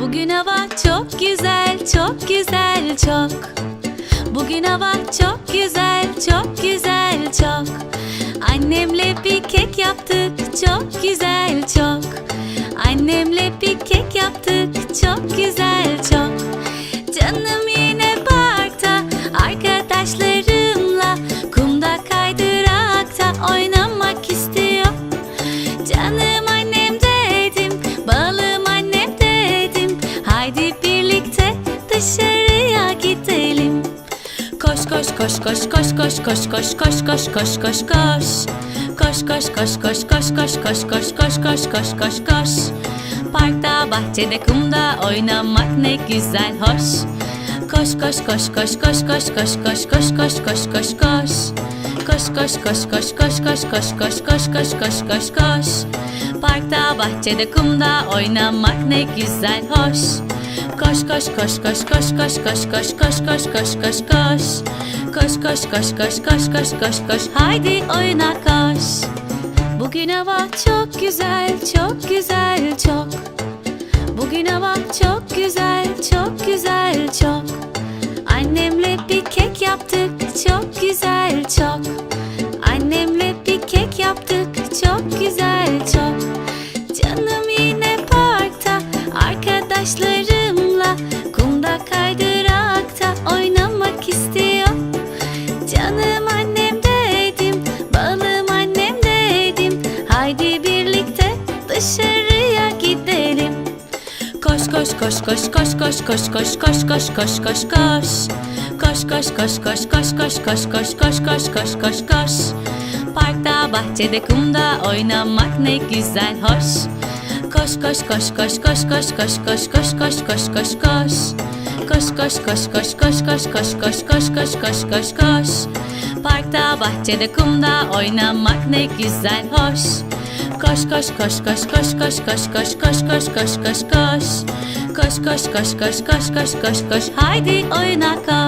Bugün hava çok güzel, çok güzel, çok. Bugün hava çok güzel, çok güzel, çok. Annemle bir kek yaptık, çok güzel, çok. Annemle bir kek yaptık, çok güzel, dışarıya gidelim. Koş koş koş koş koş koş koş koş koş koş koş koş koş. Koş koş koş koş koş koş koş koş koş koş koş koş koş. Parkta, bahçede, kumda oynamak ne güzel hoş. Koş koş koş koş koş koş koş koş koş koş koş koş koş. Koş koş koş koş koş koş koş koş koş koş koş koş koş. Parkta, bahçede, kumda oynamak ne güzel hoş. Koş koş koş koş koş koş koş koş koş koş koş koş koş. Koş koş koş koş koş koş koş koş haydi oyuna koş. Bugün hava çok güzel, çok güzel, çok. Bugün hava çok güzel, çok güzel, çok. Haydi birlikte dışarıya gidelim. Koş koş koş koş koş koş koş koş koş koş koş koş koş. Koş koş koş koş koş koş koş koş koş koş koş koş koş. Parkta, bahçede, kumda oynamak ne güzel hoş. Koş koş koş koş koş koş koş koş koş koş koş koş koş. Koş koş koş koş koş koş koş koş koş koş koş koş koş. Parkta, bahçede, kumda oynamak ne güzel hoş. Koş koş koş koş koş koş koş koş koş koş koş koş koş. Koş koş koş koş koş koş koş koş haydi oyuna koş.